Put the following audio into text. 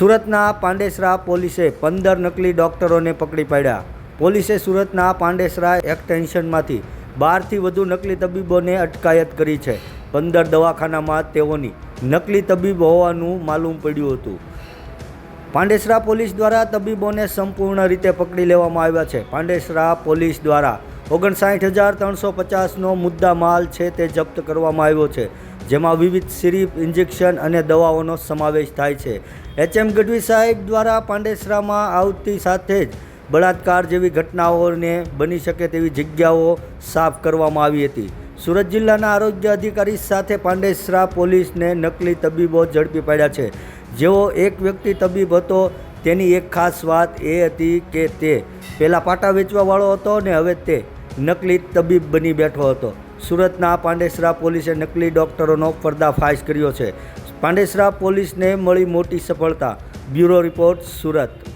સુરતના પાંડેસરા પોલીસે પંદર નકલી ડોક્ટરોને પકડી પાડ્યા. પોલીસે સુરતના પાંડેસરા એક્સટેન્શનમાંથી બારથી વધુ નકલી તબીબોને અટકાયત કરી છે. પંદર દવાખાનામાં તેઓની નકલી તબીબ હોવાનું માલુમ પડ્યું હતું. પાંડેસરા પોલીસ દ્વારા તબીબોને સંપૂર્ણ રીતે પકડી લેવામાં આવ્યા છે. પાંડેસરા પોલીસ દ્વારા ઓગણસાઠ હજાર ત્રણસો પચાસનો મુદ્દા માલ છે તે જપ્ત કરવામાં આવ્યો છે. જેમાં વિવિધ સિરીપ, ઇન્જેક્શન અને દવાઓનો સમાવેશ થાય છે. એચએમ ગઢવી સાહેબ દ્વારા પાંડેસરામાં આવતી સાથે જ બળાત્કાર જેવી ઘટનાઓને બની શકે તેવી જગ્યાઓ સાફ કરવામાં આવી હતી. સુરત જિલ્લાના આરોગ્ય અધિકારી સાથે પાંડેસરા પોલીસને નકલી તબીબો ઝડપી પાડ્યા છે. જેઓ એક વ્યક્તિ તબીબ હતો, તેની એક ખાસ વાત એ હતી કે તે પહેલાં પાટા વેચવાવાળો હતો ને હવે તે નકલી તબીબ બની બેઠો હતો. સુરતના પાંડેસરા પોલીસે નકલી ડોક્ટરોનો પર્દાફાશ કર્યો છે. પાંડેસરા પોલીસને મળી મોટી સફળતા. Bureau report Surat.